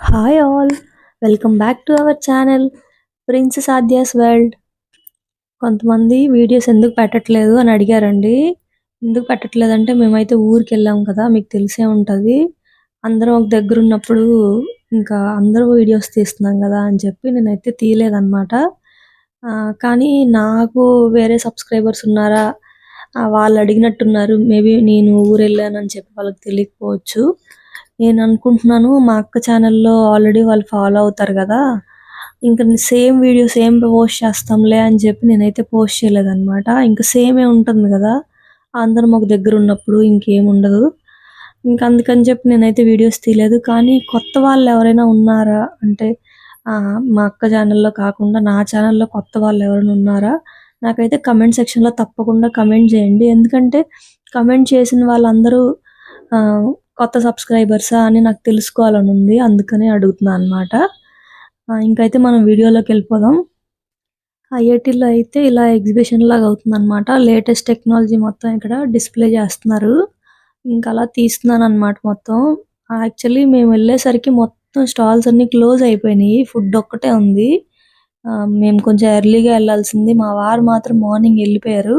Hi all welcome back to our channel princess Aadya's world కొంతమంది videos ఎందుకు పెట్టట్లేదు అని అడిగారండి. ఎందుకు పెట్టట్లేదు అంటే మేమైతే ఊరికి వెళ్ళాం కదా మీకు తెలిసే ఉంటుంది. అందరం ఒక దగ్గర ఉన్నప్పుడు ఇంకా అందరూ వీడియోస్ తీస్తున్నాం కదా అని చెప్పి నేనైతే తీయలేదన్నమాట. కానీ నాకు వేరే సబ్స్క్రైబర్స్ ఉన్నారా వాళ్ళు అడిగినట్టున్నారు. మేబీ నేను ఊరు వెళ్ళానని చెప్పి వాళ్ళకి తెలియకపోవచ్చు. నేను అనుకుంటున్నాను మా అక్క ఛానల్లో ఆల్రెడీ వాళ్ళు ఫాలో అవుతారు కదా. ఇంకా సేమ్ వీడియో సేమ్ పోస్ట్ చేస్తాంలే అని చెప్పి నేనైతే పోస్ట్ చేయలేదన్నమాట. ఇంకా సేమే ఉంటుంది కదా. అందరం ఒక దగ్గర ఉన్నప్పుడు ఇంకేం ఉండదు. ఇంకా అందుకని చెప్పి నేనైతే వీడియోస్ తీయలేదు. కానీ కొత్త వాళ్ళు ఎవరైనా ఉన్నారా? అంటే మా అక్క ఛానల్లో కాకుండా నా ఛానల్లో కొత్త వాళ్ళు ఎవరైనా ఉన్నారా? నాకైతే కమెంట్ సెక్షన్లో తప్పకుండా కమెంట్ చేయండి. ఎందుకంటే కమెంట్ చేసిన వాళ్ళందరూ కొత్త సబ్స్క్రైబర్సా అని నాకు తెలుసుకోవాలని ఉంది అందుకనే అడుగుతున్నాను అనమాట ఇంకైతే మనం వీడియోలోకి వెళ్ళిపోదాం. ఐఐటీలో అయితే ఇలా ఎగ్జిబిషన్ లాగా అవుతుంది అనమాట లేటెస్ట్ టెక్నాలజీ మొత్తం ఇక్కడ డిస్ప్లే చేస్తున్నారు. ఇంకా అలా తీస్తున్నాను అనమాట మొత్తం. యాక్చువల్లీ మేము వెళ్ళేసరికి మొత్తం స్టాల్స్ అన్ని క్లోజ్ అయిపోయినాయి. ఫుడ్ ఒక్కటే ఉంది. మేము కొంచెం ఎర్లీగా వెళ్ళాల్సింది. మా వారు మాత్రం మార్నింగ్ వెళ్ళిపోయారు.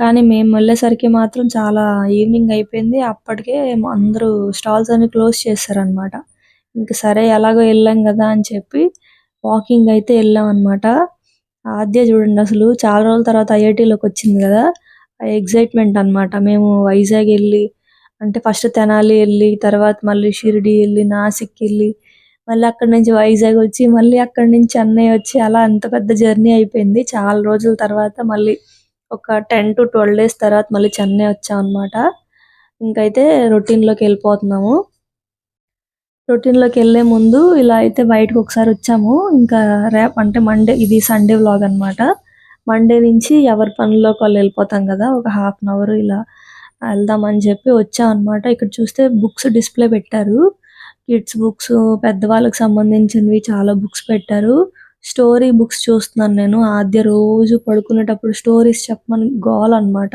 కానీ మేము వెళ్ళేసరికి మాత్రం చాలా ఈవినింగ్ అయిపోయింది. అప్పటికే అందరూ స్టాల్స్ అన్ని క్లోజ్ చేశారనమాట ఇంక సరే ఎలాగో వెళ్ళాం కదా అని చెప్పి వాకింగ్ అయితే వెళ్ళాం అనమాట ఆద్య చూడండి అసలు చాలా రోజుల తర్వాత ఐఐటీలోకి వచ్చింది కదా. ఎగ్జైట్మెంట్ అన్నమాట. మేము వైజాగ్ వెళ్ళి అంటే ఫస్ట్ తెనాలి వెళ్ళి తర్వాత మళ్ళీ షిరిడి వెళ్ళి నాసిక్ వెళ్ళి మళ్ళీ అక్కడి నుంచి వైజాగ్ వచ్చి మళ్ళీ అక్కడి నుంచి చెన్నై వచ్చి అలా అంత పెద్ద జర్నీ అయిపోయింది. చాలా రోజుల తర్వాత మళ్ళీ ఒక టెన్ టు ట్వెల్వ్ డేస్ తర్వాత మళ్ళీ చెన్నై వచ్చాం అనమాట ఇంకైతే రొటీన్లోకి లోకి వెళ్ళిపోతున్నాము. రొటీన్లోకి లోకి వెళ్ళే ముందు ఇలా అయితే బయటకు ఒకసారి వచ్చాము. ఇంకా రేపు అంటే మండే ఇది సండే వ్లాగ్ అన్నమాట. మండే నుంచి ఎవరి పనుల్లోకి వాళ్ళు వెళ్ళిపోతాం కదా ఒక హాఫ్ అన్ అవర్ ఇలా వెళ్దామని చెప్పి వచ్చాం అనమాట ఇక్కడ చూస్తే బుక్స్ డిస్ప్లే పెట్టారు. కిడ్స్ బుక్స్ పెద్దవాళ్ళకి సంబంధించినవి చాలా బుక్స్ పెట్టారు. స్టోరీ బుక్స్ చూస్తున్నాను నేను. ఆద్య రోజు పడుకునేటప్పుడు స్టోరీస్ చెప్పమని గోల్ అనమాట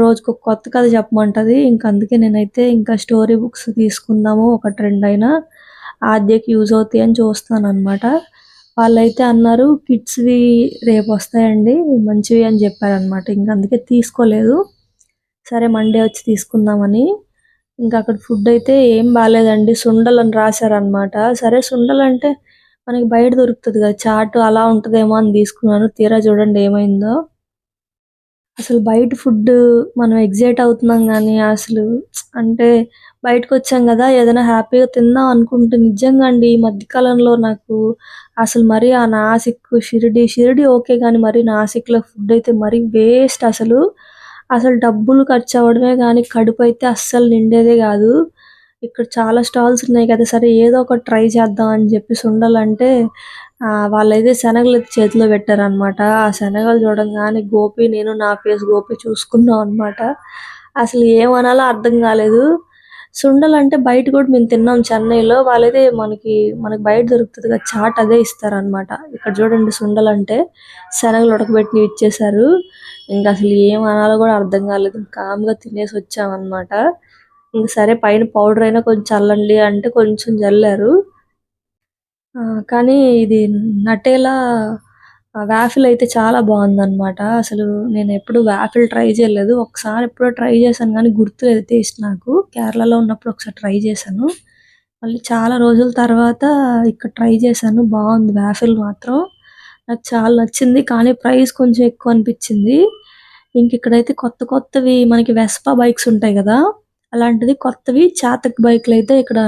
రోజుకు కొత్త కథ చెప్పమంటది. ఇంకా అందుకే నేనైతే ఇంకా స్టోరీ బుక్స్ తీసుకుందాము. ఒక ట్రెండ్ అయినా ఆద్యకి యూజ్ అవుతాయి అని చూస్తాను అనమాట వాళ్ళైతే అన్నారు కిడ్స్వి రేపు వస్తాయండి. మంచివి అని చెప్పారనమాట ఇంకా అందుకే తీసుకోలేదు. సరే మండే వచ్చి తీసుకుందామని. ఇంకా అక్కడ ఫుడ్ అయితే ఏం బాగాలేదండి సుండలు అని రాశారనమాట సరే సుండలు అంటే మనకి బయట దొరుకుతుంది కదా చాట్ అలా ఉంటదేమో అని తీసుకున్నాను. తీరా చూడండి ఏమైందో. అసలు బయట ఫుడ్ మనం ఎగ్జైట్ అవుతున్నాం కానీ అసలు అంటే బయటకు వచ్చాం కదా ఏదైనా హ్యాపీగా తిందాం అనుకుంటే నిజంగా అండి ఈ మధ్యకాలంలో నాకు అసలు మరి ఆ నాసిక్ షిరిడి షిరిడి ఓకే కానీ మరి నాసిక్లో ఫుడ్ అయితే మరీ వేస్ట్ అసలు. అసలు డబ్బులు ఖర్చు అవ్వడమే కానీ కడుపు అయితే అస్సలు నిండేదే కాదు. ఇక్కడ చాలా స్టాల్స్ ఉన్నాయి కదా సరే ఏదో ఒకటి ట్రై చేద్దాం అని చెప్పి ఉండాలంటే ఆ, వాళ్ళైతే శనగలు చేతిలో పెట్టారనమాట ఆ శనగలు చూడంగానే గోపి నేను నా ఫేస్ గోపి చూసుకున్నాం అనమాట అసలు ఏమనాలో అర్థం కాలేదు. సుండలు అంటే బయట కూడా మేము తిన్నాం చెన్నైలో. వాళ్ళైతే మనకి మనకి బయట దొరుకుతుంది కదా చాట్ అదే ఇస్తారనమాట ఇక్కడ చూడండి సుండలు అంటే శనగలు ఉడకబెట్టి ఇచ్చేసారు ఇంకా అసలు ఏం అనాలో కూడా అర్థం కాలేదు. కామ్గా తినేసి వచ్చామన్నమాట. ఇంక సరే పైన పౌడర్ అయినా కొంచెం చల్లండి అంటే కొంచెం చల్లారు. కానీ ఇది నటేలా వ్యాఫిల్ అయితే చాలా బాగుందన్నమాట. అసలు నేను ఎప్పుడు వ్యాఫిల్ ట్రై చేయలేదు. ఒకసారి ఎప్పుడో ట్రై చేశాను కానీ గుర్తులేదు టేస్ట్ నాకు. కేరళలో ఉన్నప్పుడు ఒకసారి ట్రై చేశాను. మళ్ళీ చాలా రోజుల తర్వాత ఇక్కడ ట్రై చేశాను. బాగుంది వ్యాఫిల్ మాత్రం. నాకు చాలా నచ్చింది కానీ ప్రైస్ కొంచెం ఎక్కువ అనిపించింది. ఇంక ఇక్కడైతే కొత్త కొత్తవి మనకి వెస్పా బైక్స్ ఉంటాయి కదా అలాంటిది కొత్తవి. చాతక్ బైక్లు అయితే ఇక్కడ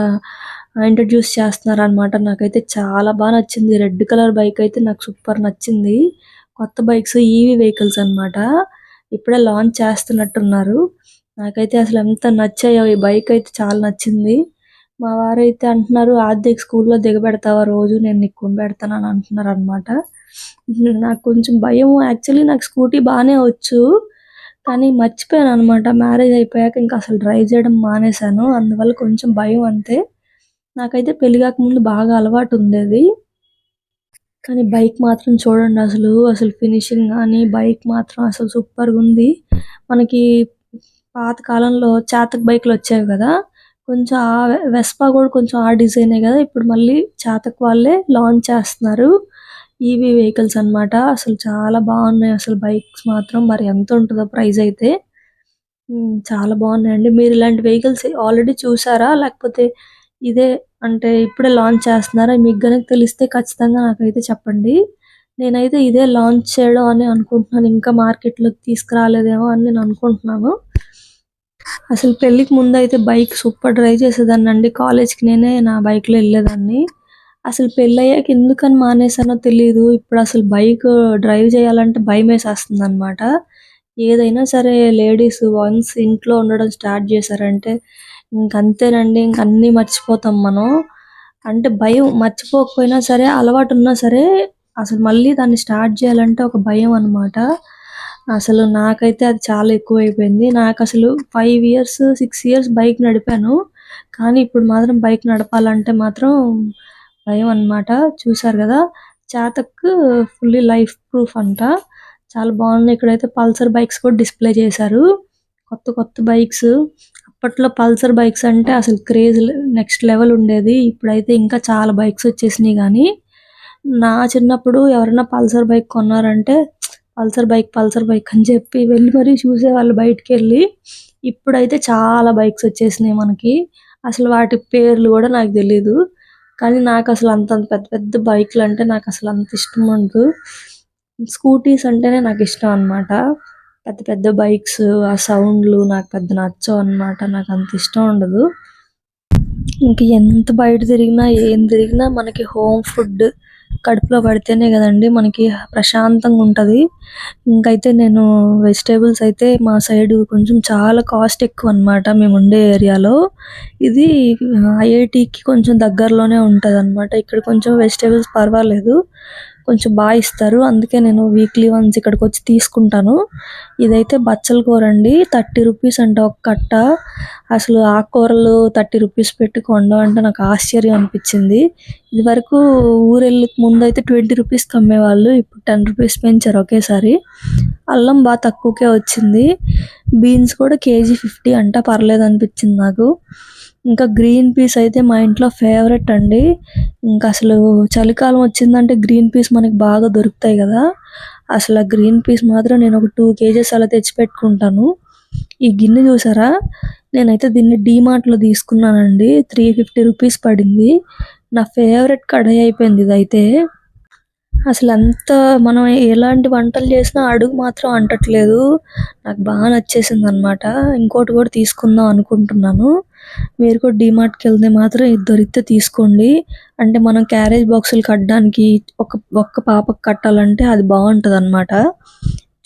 ఇంట్రడ్యూస్ చేస్తున్నారు అనమాట నాకైతే చాలా బాగా నచ్చింది. రెడ్ కలర్ బైక్ అయితే నాకు సూపర్ నచ్చింది. కొత్త బైక్స్ ఈవీ వెహికల్స్ అన్నమాట. ఇప్పుడే లాంచ్ చేస్తున్నట్టున్నారు. నాకైతే అసలు ఎంత నచ్చాయో. ఈ బైక్ అయితే చాలా నచ్చింది. మా వారైతే అంటున్నారు ఆర్థిక స్కూల్లో దిగబెడతావా రోజు? నేను నీకు కొనిపెడతాను అని అంటున్నారు అనమాట నాకు కొంచెం భయం యాక్చువల్లీ నాకు స్కూటీ బాగానే వచ్చు. కానీ మర్చిపోయాను అనమాట మ్యారేజ్ అయిపోయాక ఇంకా అసలు డ్రైవ్ చేయడం మానేశాను. అందువల్ల కొంచెం భయం అంతే. నాకైతే పెళ్ళి కాకముందు బాగా అలవాటు ఉండేది. కానీ బైక్ మాత్రం చూడండి అసలు అసలు ఫినిషింగ్ కానీ బైక్ మాత్రం అసలు సూపర్గా ఉంది. మనకి పాత కాలంలో చాతక్ బైక్లు వచ్చేవి కదా. కొంచెం ఆ వెస్పా కూడా కొంచెం ఆ డిజైనే కదా. ఇప్పుడు మళ్ళీ చాతక్ వాళ్ళే లాంచ్ చేస్తున్నారు. ఈవీ వెహికల్స్ అన్నమాట. అసలు చాలా బాగున్నాయి. అసలు బైక్స్ మాత్రం మరి ఎంత ఉంటుందో ప్రైస్ అయితే. చాలా బాగున్నాయండి. మీరు ఇలాంటి వెహికల్స్ ఆల్రెడీ చూసారా? లేకపోతే ఇదే అంటే ఇప్పుడే లాంచ్ చేస్తున్నారా? మీకు కనుక తెలిస్తే ఖచ్చితంగా నాకైతే చెప్పండి. నేనైతే ఇదే లాంచ్ చేయడం అని అనుకుంటున్నాను. ఇంకా మార్కెట్లోకి తీసుకురాలేదేమో అని నేను అనుకుంటున్నాను. అసలు పెళ్ళికి ముందు అయితే బైక్ సూపర్ డ్రైవ్ చేసేదాన్ని అండి కాలేజ్కి నేనే నా బైక్లో వెళ్ళేదాన్ని. అసలు పెళ్ళి అయ్యాక ఎందుకని మానేసానో తెలియదు ఇప్పుడు అసలు బైక్ డ్రైవ్ చేయాలంటే భయం వేసేస్తుంది అనమాట ఏదైనా సరే లేడీస్ వన్స్ ఇంట్లో ఉండడం స్టార్ట్ చేశారంటే ఇంకంతేనండి ఇంక అన్ని మర్చిపోతాం మనం. అంటే భయం మర్చిపోకపోయినా సరే అలవాటు ఉన్నా సరే అసలు మళ్ళీ దాన్ని స్టార్ట్ చేయాలంటే ఒక భయం అన్నమాట. అసలు నాకైతే అది చాలా ఎక్కువైపోయింది. నాకు అసలు five years six years bike నడిపాను. కానీ ఇప్పుడు మాత్రం బైక్ నడపాలంటే మాత్రం భయం అన్నమాట. చూసారు కదా? చాతక్ ఫుల్లీ లైఫ్ ప్రూఫ్ అంట. చాలా బాగుంది. ఇక్కడైతే పల్సర్ బైక్స్ కూడా డిస్ప్లే చేశారు. కొత్త కొత్త బైక్స్. అప్పట్లో పల్సర్ బైక్స్ అంటే అసలు క్రేజ్ నెక్స్ట్ లెవెల్ ఉండేది. ఇప్పుడైతే ఇంకా చాలా బైక్స్ వచ్చేసినాయి కానీ. నా చిన్నప్పుడు ఎవరైనా పల్సర్ బైక్ కొన్నారంటే పల్సర్ బైక్ పల్సర్ బైక్ అని చెప్పి వెళ్ళి మరీ చూసేవాళ్ళు బయటికి వెళ్ళి. ఇప్పుడైతే చాలా బైక్స్ వచ్చేసినాయి మనకి. అసలు వాటి పేర్లు కూడా నాకు తెలీదు. కానీ నాకు అసలు అంత పెద్ద పెద్ద బైక్లు అంటే నాకు అసలు అంత ఇష్టం ఉండదు. స్కూటీస్ అంటేనే నాకు ఇష్టం అన్నమాట. పెద్ద పెద్ద బైక్స్ ఆ సౌండ్లు నాకు పెద్ద నచ్చవు అన్నమాట. నాకు అంత ఇష్టం ఉండదు. ఇంక ఎంత బయట తిరిగినా ఏం తిరిగినా మనకి హోమ్ ఫుడ్ కడుపులో పడితేనే కదండి మనకి ప్రశాంతంగా ఉంటుంది. ఇంకైతే నేను వెజిటేబుల్స్ అయితే మా సైడ్ కొంచెం చాలా కాస్ట్ ఎక్కువ అనమాట మేము ఉండే ఏరియాలో. ఇది ఐఐటికి కొంచెం దగ్గరలోనే ఉంటుంది అన్నమాట ఇక్కడ కొంచెం వెజిటేబుల్స్ పర్వాలేదు. కొంచెం బాగా ఇస్తారు. అందుకే నేను వీక్లీ వన్స్ ఇక్కడికి వచ్చి తీసుకుంటాను. ఇదైతే బచ్చల కూర అండి. థర్టీ రూపీస్ అంట ఒక కట్ట. అసలు ఆకుకూరలు థర్టీ రూపీస్ పెట్టి కొనడం అంటే నాకు ఆశ్చర్యం అనిపించింది. ఇదివరకు ఊరెళ్ళి ముందు అయితే ట్వంటీ రూపీస్కి అమ్మేవాళ్ళు ఇప్పుడు టెన్ రూపీస్ పెంచారు ఒకేసారి. అల్లం బాగా తక్కువకే వచ్చింది. బీన్స్ కూడా కేజీ ఫిఫ్టీ అంట. పర్లేదు అనిపించింది నాకు. ఇంకా గ్రీన్ పీస్ అయితే మా ఇంట్లో ఫేవరెట్ అండి. ఇంకా అసలు చలికాలం వచ్చిందంటే గ్రీన్ పీస్ మనకి బాగా దొరుకుతాయి కదా. అసలు ఆ గ్రీన్ పీస్ మాత్రం నేను ఒక టూ కేజెస్ అలా తెచ్చి పెట్టుకుంటాను ఈ గిన్నె చూసారా? నేనైతే దీన్ని డీమార్ట్లో తీసుకున్నానండి. త్రీ ఫిఫ్టీ రూపీస్ పడింది. నా ఫేవరెట్ కడాయి అయిపోయింది ఇదైతే. అసలు అంత మనం ఎలాంటి వంటలు చేసినా అడుగు మాత్రం అంటట్లేదు. నాకు బాగా నచ్చేసింది అనమాట ఇంకోటి కూడా తీసుకుందాం అనుకుంటున్నాను. మీరు కూడా డిమార్ట్కి వెళ్తే మాత్రం ఇది దొరికితే తీసుకోండి. అంటే మనం క్యారేజ్ బాక్సులు కట్టడానికి ఒక ఒక్క పాపకు కట్టాలంటే అది బాగుంటుంది అనమాట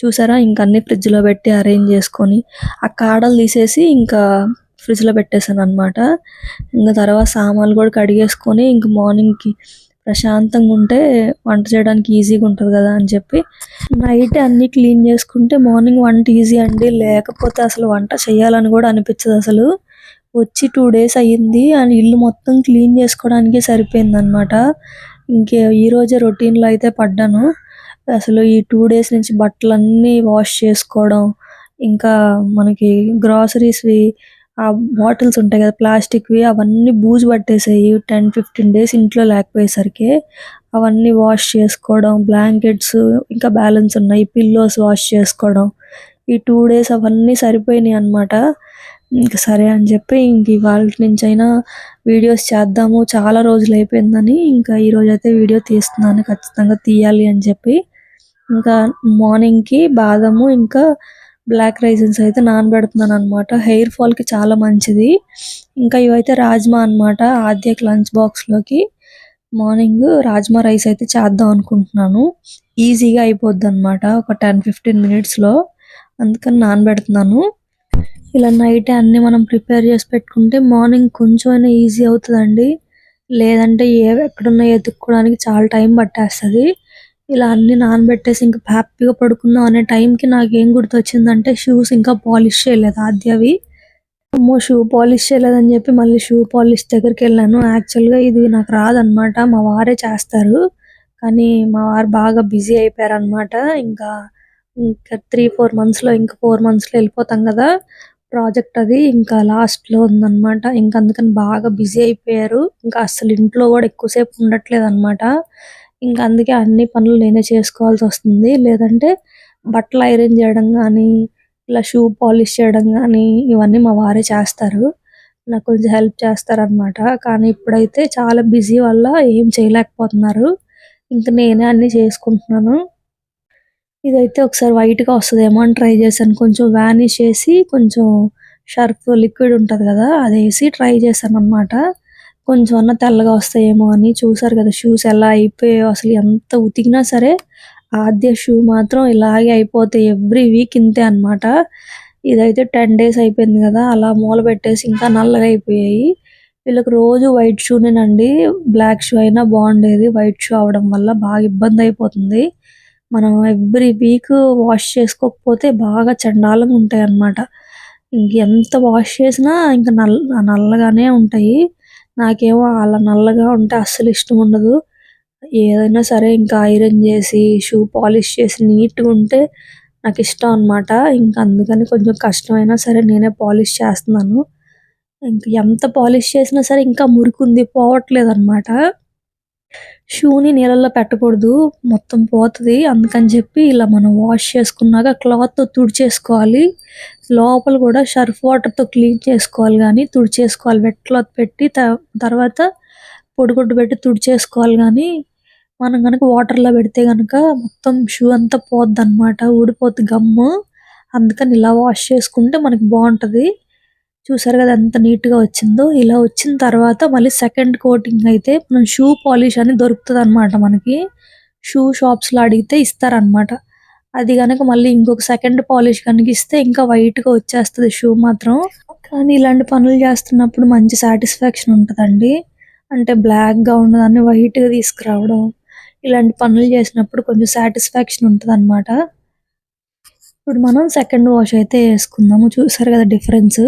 చూసారా? ఇంక అన్ని ఫ్రిడ్జ్లో పెట్టి అరేంజ్ చేసుకొని ఆ కాడలు తీసేసి ఇంకా ఫ్రిడ్జ్లో పెట్టేశాను అనమాట ఇంకా తర్వాత సామాన్లు కూడా కడిగేసుకొని ఇంక మార్నింగ్కి ప్రశాంతంగా ఉంటే వంట చేయడానికి ఈజీగా ఉంటుంది కదా అని చెప్పి నైట్ అన్ని క్లీన్ చేసుకుంటే మార్నింగ్ వంట ఈజీ అండి. లేకపోతే అసలు వంట చేయాలని కూడా అనిపించదు అసలు. వచ్చి టూ డేస్ అయ్యింది అండ్ ఇల్లు మొత్తం క్లీన్ చేసుకోవడానికే సరిపోయిందనమాట ఇంకే ఈరోజే రొటీన్లో అయితే పడ్డాను. అసలు ఈ టూ డేస్ నుంచి బట్టలన్నీ వాష్ చేసుకోవడం ఇంకా మనకి గ్రాసరీస్వి ఆ బాటిల్స్ ఉంటాయి కదా ప్లాస్టిక్వి అవన్నీ బూజు పట్టేసాయి. టెన్ ఫిఫ్టీన్ డేస్ ఇంట్లో లేకపోయేసరికి అవన్నీ వాష్ చేసుకోవడం బ్లాంకెట్స్ ఇంకా బ్యాలెన్స్ ఉన్నాయి పిల్లోస్ వాష్ చేసుకోవడం. ఈ టూ డేస్ అవన్నీ సరిపోయినాయి అన్నమాట. ఇంక సరే అని చెప్పి ఇంక ఇవాళ నుంచి అయినా వీడియోస్ చేద్దాము చాలా రోజులు అయిపోయిందని ఇంకా ఈ అయితే వీడియో తీస్తున్నాను ఖచ్చితంగా తీయాలి అని చెప్పి. ఇంకా మార్నింగ్కి బాదము ఇంకా బ్లాక్ రైజన్స్ అయితే నానబెడుతున్నాను అనమాట హెయిర్ ఫాల్కి చాలా మంచిది. ఇంకా ఇవైతే రాజ్మా అన్నమాట. ఆద్యకి లంచ్ బాక్స్లోకి మార్నింగ్ రాజ్మా రైస్ అయితే చేద్దాం అనుకుంటున్నాను. ఈజీగా అయిపోద్ది అనమాట ఒక టెన్ ఫిఫ్టీన్ మినిట్స్లో. అందుకని నానబెడుతున్నాను. ఇలా నైట్ అన్ని మనం ప్రిపేర్ చేసి పెట్టుకుంటే మార్నింగ్ కొంచెం అయినా ఈజీ అవుతుందండి. లేదంటే ఏ ఎక్కడున్నా ఎతుక్కోవడానికి చాలా టైం పట్టేస్తది. ఇలా అన్ని నానబెట్టేసి ఇంకా హ్యాపీగా పడుకుందాం అనే టైంకి కి నాకు ఏం గుర్తొచ్చిందంటే షూస్ ఇంకా పాలిష్ చేయలేదు ఆద్యవి అమ్మో షూ పాలిష్ చేయలేదని చెప్పి మళ్ళీ షూ పాలిష్ దగ్గరికి వెళ్ళాను. యాక్చువల్గా ఇది నాకు రాదనమాట మా వారే చేస్తారు. కానీ మా వారు బాగా బిజీ అయిపోయారు అన్నమాట ఇంకా ఇంకా త్రీ ఫోర్ మంత్స్లో ఇంకా ఫోర్ మంత్స్లో వెళ్ళిపోతాం కదా ప్రాజెక్ట్ అది. ఇంకా లాస్ట్లో ఉందన్నమాట. ఇంకా అందుకని బాగా బిజీ అయిపోయారు. ఇంకా అసలు ఇంట్లో కూడా ఎక్కువసేపు ఉండట్లేదు అన్నమాట ఇంకా అందుకే అన్ని పనులు నేనే చేసుకోవాల్సి వస్తుంది. లేదంటే బట్టలు ఐరన్ చేయడం కానీ ఇలా షూ పాలిష్ చేయడం కానీ ఇవన్నీ మా వారే చేస్తారు. నాకు కొంచెం హెల్ప్ చేస్తారు అన్నమాట కానీ ఇప్పుడైతే చాలా బిజీ వల్ల ఏం చేయలేకపోతున్నారు. ఇంకా నేనే అన్ని చేసుకుంటున్నాను. ఇదైతే ఒకసారి వైట్గా అని ట్రై చేశాను. కొంచెం వ్యానిష్ చేసి కొంచెం షర్ఫ్ లిక్విడ్ ఉంటుంది కదా అది వేసి ట్రై చేశాను అన్నమాట కొంచెం అన్న తెల్లగా వస్తాయేమో అని చూసారు కదా షూస్ ఎలా అయిపోయాయో అసలు ఎంత ఉతికినా సరే ఆద్య షూ మాత్రం ఇలాగే అయిపోతాయి ఎవ్రీ వీక్ ఇంతే అన్నమాట. ఇదైతే టెన్ డేస్ అయిపోయింది కదా అలా మూల పెట్టేసి ఇంకా నల్లగా అయిపోయాయి. వీళ్ళకి రోజు వైట్ షూనేనండి బ్లాక్ షూ అయినా బాగుండేది. వైట్ షూ అవడం వల్ల బాగా ఇబ్బంది అయిపోతుంది. మనం ఎవ్రీ వీక్ వాష్ చేసుకోకపోతే బాగా చండాలంగా ఉంటాయి అన్నమాట ఎంత వాష్ చేసినా ఇంకా నల్ల నల్లగానే ఉంటాయి. నాకేమో అలా నల్లగా ఉంటే అస్సలు ఇష్టం ఉండదు. ఏదైనా సరే ఇంకా ఐరన్ చేసి షూ పాలిష్ చేసి నీట్గా ఉంటే నాకు ఇష్టం అన్నమాట. ఇంకా అందుకని కొంచెం కష్టమైనా సరే నేనే పాలిష్ చేస్తున్నాను. ఇంకా ఎంత పాలిష్ చేసినా సరే ఇంకా మురికి ఉంది పోవట్లేదు అన్నమాట షూని నీళ్ళల్లో పెట్టకూడదు మొత్తం పోతది. అందుకని చెప్పి ఇలా మనం వాష్ చేసుకున్నాక క్లాత్తో తుడిచేసుకోవాలి. లోపల కూడా సర్ఫ్ వాటర్తో క్లీన్ చేసుకోవాలి కానీ తుడిచేసుకోవాలి. వెట్ క్లాత్ పెట్టి తర్వాత పొడిగుడ్డు పెట్టి తుడిచేసుకోవాలి కానీ మనం కనుక వాటర్లో పెడితే గనుక మొత్తం షూ అంతా పోద్ది అన్నమాట ఊడిపోద్ది గమ్ము. అందుకని ఇలా వాష్ చేసుకుంటే మనకి బాగుంటది. చూసారు కదా ఎంత నీట్గా వచ్చిందో? ఇలా వచ్చిన తర్వాత మళ్ళీ సెకండ్ కోటింగ్ అయితే మనం షూ పాలిష్ అని దొరుకుతది అన్నమాట మనకి. షూ షాప్స్లో అడిగితే ఇస్తారనమాట అది కనుక మళ్ళీ ఇంకొక సెకండ్ పాలిష్ కనుక ఇస్తే ఇంకా వైట్గా షూ మాత్రం. కానీ ఇలాంటి పనులు చేస్తున్నప్పుడు మంచి సాటిస్ఫాక్షన్ ఉంటదండి. అంటే బ్లాక్గా ఉన్నదాన్ని వైట్గా తీసుకురావడం ఇలాంటి పనులు చేసినప్పుడు కొంచెం సాటిస్ఫాక్షన్ ఉంటదన్నమాట. ఇప్పుడు మనం సెకండ్ వాష్ అయితే వేసుకుందాము. చూసారు కదా డిఫరెన్స్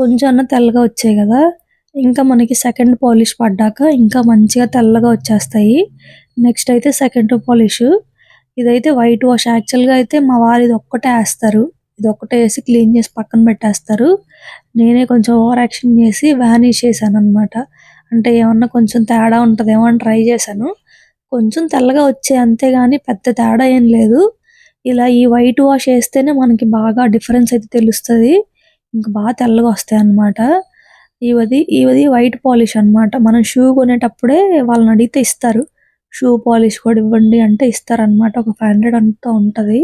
కొంచెం అన్న తెల్లగా వచ్చాయి కదా. ఇంకా మనకి సెకండ్ పాలిష్ పడ్డాక ఇంకా మంచిగా తెల్లగా వచ్చేస్తాయి. నెక్స్ట్ అయితే సెకండ్ పాలిష్ ఇదైతే వైట్ వాష్ యాక్చువల్గా అయితే మా వారు ఇది ఒక్కటే వేస్తారు. ఇది ఒక్కటే వేసి క్లీన్ చేసి పక్కన పెట్టేస్తారు. నేనే కొంచెం ఓవర్ యాక్షన్ చేసి వానిష్ చేశాను అన్నమాట. అంటే ఏమన్నా కొంచెం తేడా ఉంటుందేమో అని ట్రై చేశాను. కొంచెం తెల్లగా వచ్చే అంతేగాని పెద్ద తేడా ఏం లేదు. ఇలా ఈ వైట్ వాష్ వేస్తేనే మనకి బాగా డిఫరెన్స్ అయితే తెలుస్తుంది. ఇంకా బాగా తెల్లగా వస్తాయి అన్నమాట ఇవది ఇవది వైట్ పాలిష్ అన్నమాట. మనం షూ కొనేటప్పుడే వాళ్ళని అడిగితే ఇస్తారు. షూ పాలిష్ కూడా ఇవ్వండి అంటే ఇస్తారనమాట ఒక ఫైవ్ హండ్రెడ్ అంతా ఉంటది.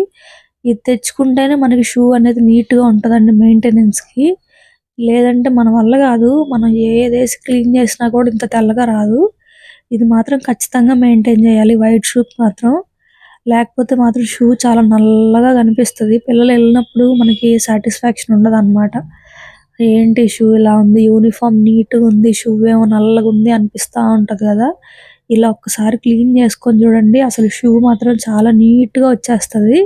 ఇది తెచ్చుకుంటేనే మనకి షూ అనేది నీట్గా ఉంటదండి మెయింటెనెన్స్కి. లేదంటే మన వల్ల కాదు. మనం ఏదేసి క్లీన్ చేసినా కూడా ఇంత తెల్లగా రాదు. ఇది మాత్రం ఖచ్చితంగా మెయింటైన్ చేయాలి. వైట్ షూ మాత్రం. లేకపోతే మాత్రం షూ చాలా నల్లగా కనిపిస్తుంది. పిల్లలు వెళ్ళినప్పుడు మనకి సాటిస్ఫాక్షన్ ఉండదు అన్నమాట ఏంటి షూ ఇలా ఉంది? యూనిఫామ్ నీట్గా ఉంది షూ ఏమో నల్లగా ఉంది అనిపిస్తా ఉంటది కదా. ఇలా ఒక్కసారి క్లీన్ చేసుకొని చూడండి. అసలు షూ మాత్రం చాలా నీట్గా వచ్చేస్తది.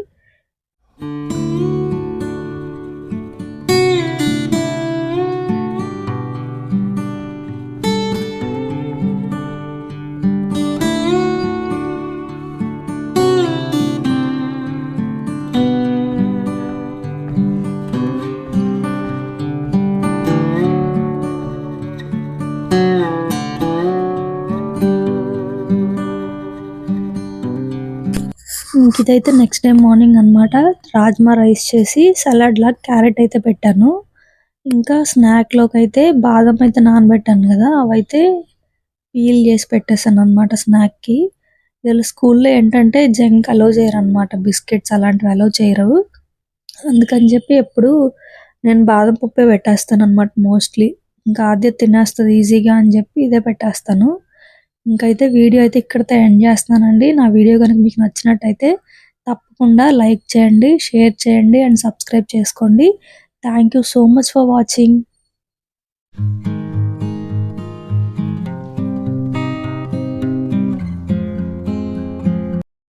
ఇంక ఇదైతే నెక్స్ట్ డే మార్నింగ్ అన్నమాట. రాజ్మా రైస్ చేసి సలాడ్ లాగా క్యారెట్ అయితే పెట్టాను. ఇంకా స్నాక్లోకి అయితే బాదం అయితే నానబెట్టాను కదా అవైతే పీల్ చేసి పెట్టేసాను అన్నమాట స్నాక్కి. స్కూల్లో ఏంటంటే జంక్ అలో చేయరు అన్నమాట బిస్కెట్స్ అలాంటివి అలో చేయరు. అందుకని చెప్పి ఎప్పుడు నేను బాదం పప్పే పెట్టేస్తాను అన్నమాట మోస్ట్లీ ఇంకా ఆద్య తినేస్తుంది ఈజీగా అని చెప్పి ఇదే పెట్టేస్తాను. ఇంకైతే వీడియో అయితే ఇక్కడితో ఎండ్ చేస్తున్నానండి. నా వీడియో కనుక మీకు నచ్చినట్టయితే తప్పకుండా లైక్ చేయండి షేర్ చేయండి అండ్ సబ్స్క్రైబ్ చేసుకోండి. Thank you so much for watching.